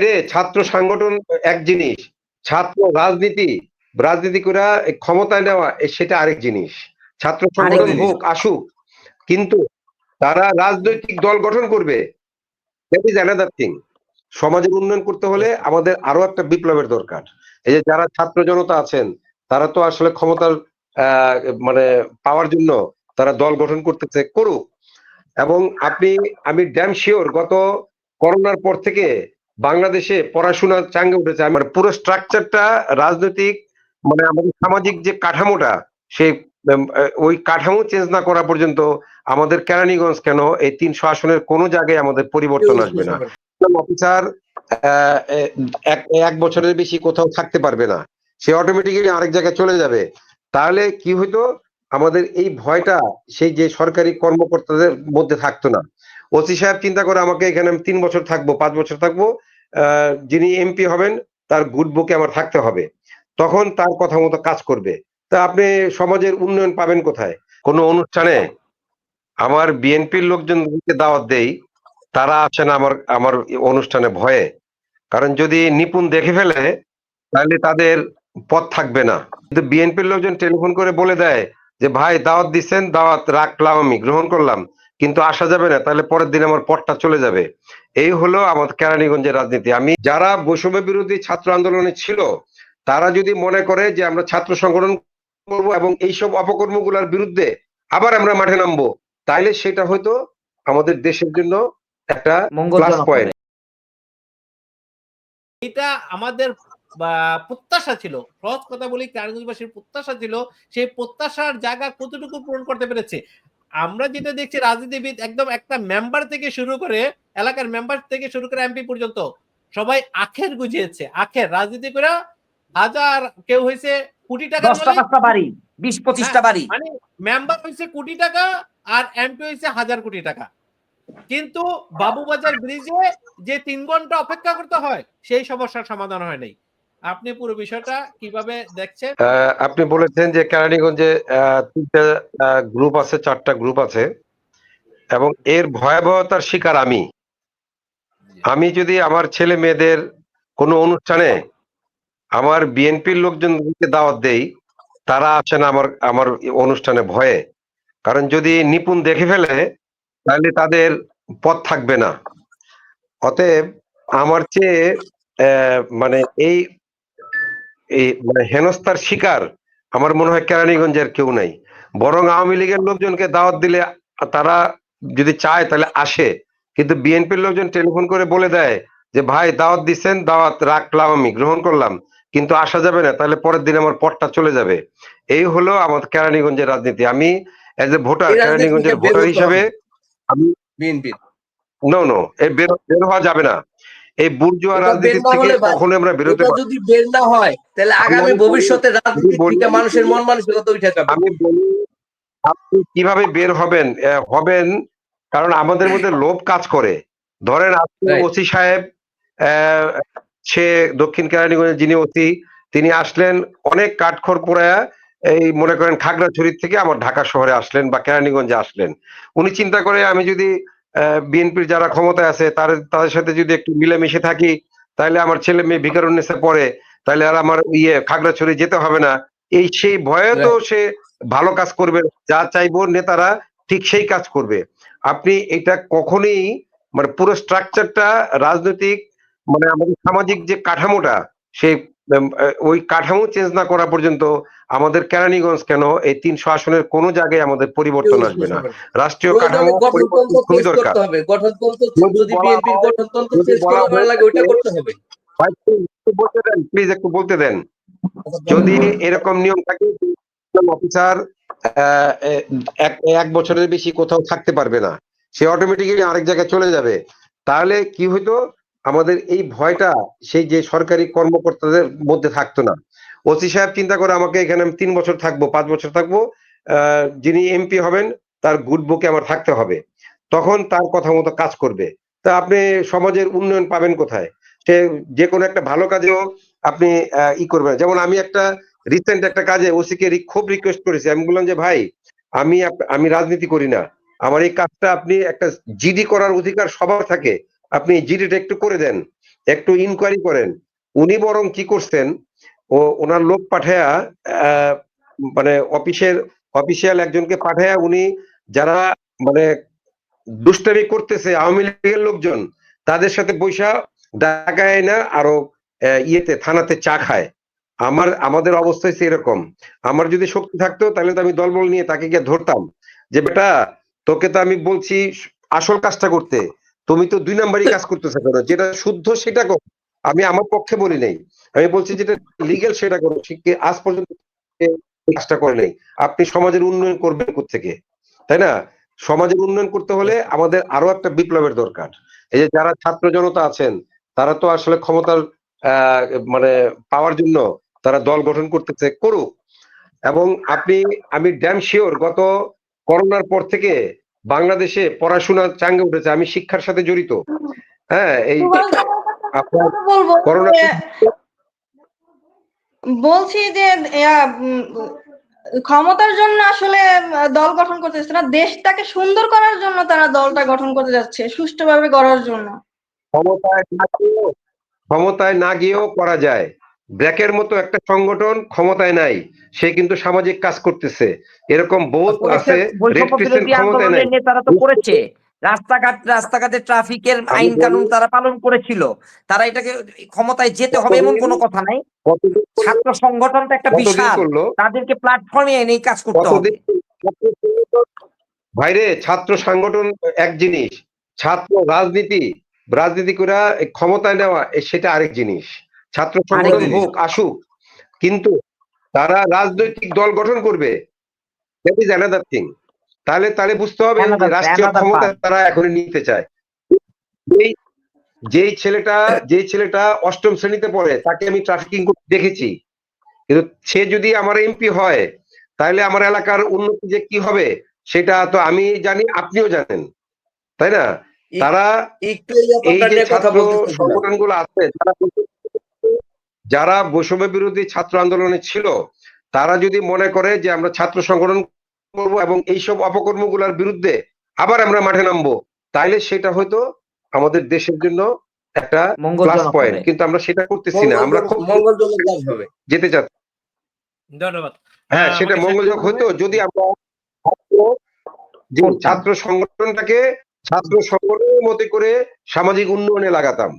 রে ছাত্র সংগঠন এক জিনিস ছাত্র রাজনীতি রাজনীতি করে ক্ষমতায় নেওয়া সেটা আরেক জিনিস। ছাত্র সংগঠন হোক আসুক কিন্তু তারা রাজনৈতিক দল গঠন করবে। দ্যাট ইজ অ্যানাদার থিং সমাজের উন্নয়ন করতে হলে আমাদের আরও একটা বিপ্লবের দরকার। এই যে যারা ছাত্র জনতা আছেন তারা তো আসলে ক্ষমতার আহ, মানে পাওয়ার জন্য তারা দল গঠন করতেছে করুক। এবং আপনি আমি ড্যাম শিওর গত করোনার পর থেকে বাংলাদেশে পড়াশোনা চাঙ্গে উঠেছে। মানে পুরো স্ট্রাকচারটা রাজনৈতিক মানে আমাদের সামাজিক যে কাঠামোটা, সে ওই কাঠামো চেঞ্জ না করা পর্যন্ত আমাদের কেরানীগঞ্জ কেন? এই তিনশো আসনের কোনো জায়গায় আমাদের পরিবর্তন আসবে না। অফিসার এক এক বছরের বেশি কোথাও থাকতে পারবে না। সে অটোমেটিক্যালি আরেক জায়গায় চলে যাবে। তাহলে কি হইতো? আমাদের এই ভয়টা সেই যে সরকারি কর্মকর্তাদের মধ্যে থাকতো না। ওসি সাহেব চিন্তা করে আমাকে এখানে আমি তিন বছর থাকব, পাঁচ বছর থাকব। যিনি এমপি হবেন, তার গুড বুকে আমার থাকতে হবে। তখন তার কথা মতো কাজ করবে। তা আপনি সমাজের উন্নয়ন পাবেন কোথায়? কোনো অনুষ্ঠানে আমার বিএনপির লোকজনকে দাওয়াত দেই, তারা আসেন আমার আমার অনুষ্ঠানে ভয়ে। কারণ যদি নিপুণ দেখে ফেলে, তাহলে তাদের পথ থাকবে না। কিন্তু বিএনপির লোকজন টেলিফোন করে বলে দেয় যে, ভাই, দাওয়াত দিচ্ছেন দাওয়াত রাখলাম আমি, গ্রহণ করলাম। কিন্তু আসা যাবে না তাহলে পরের দিন আমার পথটা চলে যাবে। এই হলো আমাদের কেরানীগঞ্জের রাজনীতি। আমি যারা বৈষম্য বিরোধী ছাত্র আন্দোলনে ছিল তারা যদি মনে করে যে আমরা ছাত্র সংগঠন করব এবং এইসব অপকর্মগুলোর বিরুদ্ধে আবার আমরা মাঠে নামবো তাইলে সেটা হয়তো আমাদের দেশের জন্য একটা প্লাস পয়েন্ট এটা আমাদের প্রত্যাশা ছিল। সহজ কথা বলি কারগঞ্জবাসীর প্রত্যাশা ছিল সেই প্রত্যাশার জায়গা কতটুকু পূরণ করতে পেরেছে? আমরা যেটা দেখছি রাজনীতিবিদ একদম একটা মেম্বার থেকে শুরু করে এলাকার মেম্বার থেকে শুরু করে এমপি পর্যন্ত সবাই আখের গুজিয়েছে আখের। রাজনীতি করে হাজার কেউ হয়েছে কোটি টাকা বাড়ি বিশ পঁচিশটা বাড়ি। মানে মেম্বার হয়েছে কোটি টাকা আর এমপি হয়েছে হাজার কোটি টাকা। কিন্তু বাবুবাজার ব্রিজে যে তিন ঘণ্টা অপেক্ষা করতে হয় সেই সমস্যার সমাধান হয় নাই। আপনি পুরো বিষয়টা কীভাবে দেখছেন? আপনি বলেছেন যে কেরানীগঞ্জে তিনটা গ্রুপ আছে চারটা গ্রুপ আছে এবং এর ভয়াবহতার শিকার আমি। আমি যদি আমার ছেলে মেয়েদের কোনো অনুষ্ঠানে আমার বিএনপির লোকজনকে দাওয়াত দেই তারা আসেন আমার আমার অনুষ্ঠানে ভয়ে। কারণ যদি নিপুণ দেখে ফেলে তাহলে তাদের পথ থাকবে না। অতএব আমার চেয়ে আহ, মানে এই এই মানে হেনস্থার শিকার আমার মনে হয় কেরানীগঞ্জের কেউ নাই। বরং আওয়ামী লীগের লোকজনকে দাওয়াত দিলে তারা যদি চায় তাহলে আসে। কিন্তু বিএনপির লোকজন টেলিফোন করে বলে দেয় যে ভাই দাওয়াত দিচ্ছেন দাওয়াত রাখলাম আমি গ্রহণ করলাম। কিন্তু আসা যাবে না তাহলে পরের দিন আমার পথটা চলে যাবে। এই হলো আমাদের কেরানীগঞ্জের রাজনীতি। আমি এজ এ ভোটার কেরানীগঞ্জের ভোটার হিসাবে হবে। বিএনপি নো নো এই বের বের হওয়া যাবে না। এই বুর্জুয়া রাজনীতি থেকে কখনো আমরা বেরোতে। যদি বের না হয় তাহলে আগামী ভবিষ্যতে রাজনীতি মানুষের মন মানসিকতা উঠে যাবে। আমি বলি আপনি কীভাবে বের হবেন হবেন কারণ আমাদের মধ্যে লোভ কাজ করে। ধরেন আপনি ওসি সাহেব সে দক্ষিণ কেরানীগঞ্জের যিনি ওসি তিনি আসলেন অনেক কাঠখড় পোড়ায়া এই মনে করেন খাগড়াছড়ির থেকে আমার ঢাকা শহরে আসলেন বা কেরানীগঞ্জে আসলেন। উনি চিন্তা করে আমি যদি বিএনপির যারা ক্ষমতায় আছে তার তাদের সাথে যদি একটু মিলেমিশে থাকি তাহলে আমার ছেলে মেয়ে ভিকারুন্নেসে পড়ে তাহলে আর আমার ইয়ে খাগড়াছড়ি যেতে হবে না। এই সেই ভয়ে তো সে ভালো কাজ করবে যা চাইব নেতারা ঠিক সেই কাজ করবে। আপনি এটা কখনোই মানে পুরো স্ট্রাকচারটা রাজনৈতিক মানে আমাদের সামাজিক যে কাঠামোটা সেই ওই কাঠামো চেঞ্জ না করা পর্যন্ত আমাদের কেরানীগঞ্জ কেন এই তিনশো আসনের কোনো জায়গায় আমাদের পরিবর্তন আসবে না। রাষ্ট্রীয় কাঠামো খুবই দরকার। প্লিজ একটু বলতে দেন যদি এরকম নিয়ম থাকে অফিসার এক এক বছরের বেশি কোথাও থাকতে পারবে না সে অটোমেটিক্যালি আরেক জায়গায় চলে যাবে তাহলে কি হইতো? আমাদের এই ভয়টা সেই যে সরকারি কর্মকর্তাদের মধ্যে থাকতো না। ওসি সাহেব চিন্তা করে আমাকে এখানে আমি তিন বছর থাকব, পাঁচ বছর থাকব যিনি এমপি হবেন তার গুড বুকে আমার থাকতে হবে। তখন তার কথা মতো কাজ করবে। তা আপনি সমাজের উন্নয়ন পাবেন কোথায়? সে যে কোনো একটা ভালো কাজেও আপনি ই করবেন যেমন আমি একটা রিসেন্ট একটা কাজে ওসিকে খুব রিকোয়েস্ট করেছি। আমি বললাম যে, ভাই, আমি আমি রাজনীতি করি না। আমার এই কাজটা আপনি একটা জিডি করার অধিকার সবার থাকে। আপনি জিডিটা একটু করে দেন, একটু ইনকোয়ারি করেন। উনি বরং কি করছেন, ও, ওনার লোক পাঠায়া মানে অফিসের, অফিসিয়াল একজনকে পাঠায়া উনি যারা মানে দুষ্টামি করতেছে আওয়ামী লীগের লোকজন, তাদের সাথে পয়সা ডাকায় না, আরও ইয়েতে, থানাতে চা খায়। আমার, আমাদের অবস্থা হচ্ছে এরকম। আমার যদি শক্তি থাকতো, তাহলে তো আমি দলবল নিয়ে তাকে গিয়ে ধরতাম। যে, বেটা, তোকে তো আমি বলছি, আসল কাজটা করতে। তুমি তো দুই নাম্বারই কাজ করতেছো কেন? যেটা শুদ্ধ সেটা করো। আমি আমার পক্ষে বলি নাই। আমি বলছি যেটা লিগেল সেটা করো। আজ পর্যন্ত কাজটা করে নাই। আপনি সমাজের উন্নয়ন করবেন থেকে তাই না? সমাজের উন্নয়ন করতে হলে আমাদের আরও একটা বিপ্লবের দরকার। এই যে যারা ছাত্র জনতা আছেন, তারা তো আসলে ক্ষমতার মানে পাওয়ার জন্য তারা দল গঠন করতেছে, করুক। এবং আপনি, আমি ড্যাম শিওর গত করোনার পর থেকে বাংলাদেশে পড়াশোনা চাঙ্গে উঠেছে। আমি শিক্ষার সাথে জড়িত। হ্যাঁ এই করোনা বলছি যে ক্ষমতার জন্য আসলে দল গঠন করতে যাচ্ছে না। দেশটাকে সুন্দর করার জন্য তারা দলটা গঠন করতে যাচ্ছে সুষ্ঠুভাবে গড়ার জন্য। ক্ষমতায় না গিয়েও ক্ষমতায় না গিয়েও করা যায়। ব্র্যাকের মতো একটা সংগঠন ক্ষমতায় নাই সে কিন্তু সামাজিক কাজ করতেছে। এরকম বহুত আছে ক্ষমতায় নাই। নেতারা তো করেছে। রাস্তাঘাট রাস্তাঘাটে ট্রাফিকের আইন কানুন তারা পালন করেছিল। তারা এটাকে ক্ষমতায় যেতে হবে এমন কোনো কথা নাই। ছাত্র সংগঠনটা একটা বিশাল। করল? তাদেরকে প্ল্যাটফর্মে এনে কাজ করতে হবে। ভাইরে ছাত্র সংগঠন এক জিনিস ছাত্র রাজনীতি রাজনীতি করে ক্ষমতায় নেওয়া সেটা আরেক জিনিস। ছাত্র সংগঠন হোক আসুক কিন্তু তারা রাজনৈতিক দল গঠন করবে। দ্যাট ইজ অ্যানাদার থিং তাহলে তাহলে বুঝতে হবে যে রাষ্ট্রীয় ক্ষমতা তারা এখন নিতে চায়। যেই যেই ছেলেটা যেই ছেলেটা অষ্টম শ্রেণীতে পড়ে তাকে আমি ট্রাফিকিং করতে দেখেছি। কিন্তু সে যদি আমার এমপি হয় তাহলে আমার এলাকার উন্নতি যে কি হবে সেটা তো আমি জানি আপনিও জানেন। তাই না? তারা এই যে ছাত্র বলতে সংগঠনগুলো আছে যারা যারা বৈষম্য বিরোধী ছাত্র আন্দোলনে ছিল তারা যদি মনে করে যে আমরা ছাত্র সংগঠন করব এবং এইসব অপকর্মগুলোর বিরুদ্ধে আবার আমরা মাঠে নামবো তাইলে সেটা হয়তো আমাদের দেশের জন্য একটা প্লাস মঙ্গলজনক পয়েন্ট কিন্তু আমরা সেটা করতেছি না। আমরা খুব যেতে চাচ্ছি। ধন্যবাদ। হ্যাঁ সেটা মঙ্গলজনক হতো যদি আমরা ছাত্র সংগঠনটাকে ছাত্র সংগঠনের মতো করে সামাজিক উন্নয়নে লাগাতাম।